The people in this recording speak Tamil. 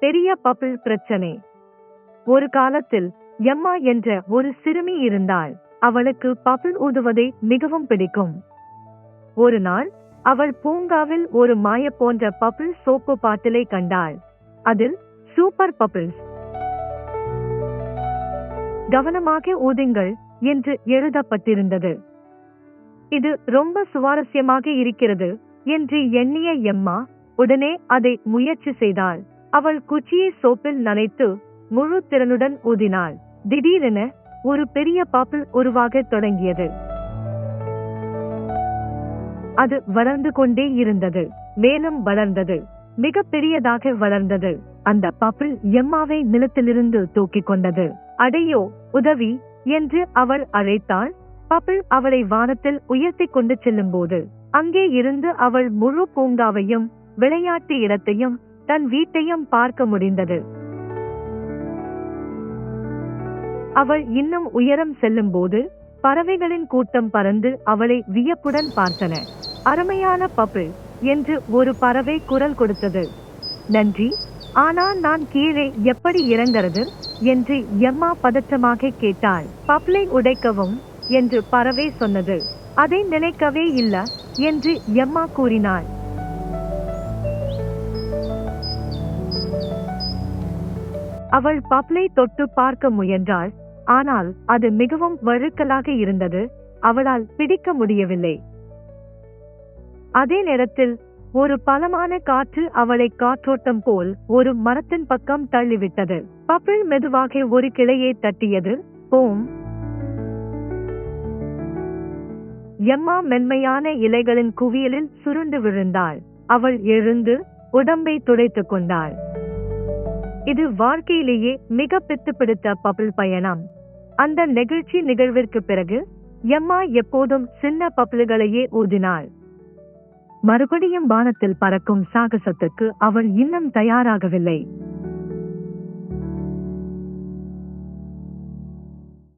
பெரிய பபிள் பிரச்சனை. ஒரு காலத்தில் எம்மா என்ற ஒரு சிறுமி இருந்தாள். அவளுக்கு பபிள் ஊதுவதை மிகவும் பிடிக்கும். ஒரு நாள் அவள் பூங்காவில் ஒரு மாய போன்ற பபிள் சோப்பு பாட்டிலை கண்டாள். அதில் சூப்பர் பபிள்ஸ். கவனமாக ஊதுங்கள் என்று எழுதப்பட்டிருந்தது. இது ரொம்ப சுவாரஸ்யமாக இருக்கிறது என்று எண்ணிய எம்மா உடனே அதை முயற்சி செய்தாள். அவள் குச்சியை சோப்பில் நனைத்து முழு திறனுடன் ஊதினாள். திடீரென ஒரு பெரிய பாப்பிள் உருவாக தொடங்கியது. அது வளர்ந்து கொண்டே இருந்தது. மேலும் வளர்ந்தது. மிக பெரியதாக வளர்ந்தது. அந்த பப்பிள் எம்மாவை நிலத்திலிருந்து தூக்கிக் கொண்டது. அடையோ உதவி! என்று அவள் அழைத்தாள். பப்பிள் அவளை வானத்தில் உயர்த்திக் கொண்டு செல்லும் போது அங்கே இருந்து அவள் முழு பூங்காவையும் விளையாட்டு இடத்தையும் தன் வீட்டையும் பார்க்க முடிந்தது. அவள் இன்னும் உயரம் செல்லும்போது பறவைகளின் கூட்டம் பறந்து அவளை வியப்புடன் பார்த்தன. அருமையான பப்பு என்று ஒரு பறவை குரல் கொடுத்தது. நன்றி. ஆனால் நான் கீழே எப்படி இறங்குறது? என்று எம்மா பதற்றமாக கேட்டாள். பப்ளை உடைக்கவும் என்று பறவை சொன்னது. அதை நினைக்கவே இல்ல என்று எம்மா கூறினாள். அவள் பப்ளை தொட்டு பார்க்க முயன்றாள். ஆனால் அது மிகவும் வழுக்கலாக இருந்தது. அவளால் பிடிக்க முடியவில்லை. அதே நேரத்தில் ஒரு பலமான காற்று அவளை காற்றோட்டம் போல் ஒரு மரத்தின் பக்கம் தள்ளிவிட்டது. பப்பிள் மெதுவாக ஒரு கிளையை தட்டியது. போம் எம்மா மென்மையான இலைகளின் குவியலில் சுருண்டு விழுந்தாள். அவள் எழுந்து உடம்பை துடைத்துக் கொண்டாள். இது வாழ்க்கையிலேயே மிக பித்து பிடித்த பபிள் பயணம். அந்த நெகிழ்ச்சி நிகழ்விற்கு பிறகு எம்மா எப்போதும் சின்ன பப்பிள்களையே ஊதினாள். மறுபடியும் வானத்தில் பறக்கும் சாகசத்துக்கு அவள் இன்னும் தயாராகவில்லை.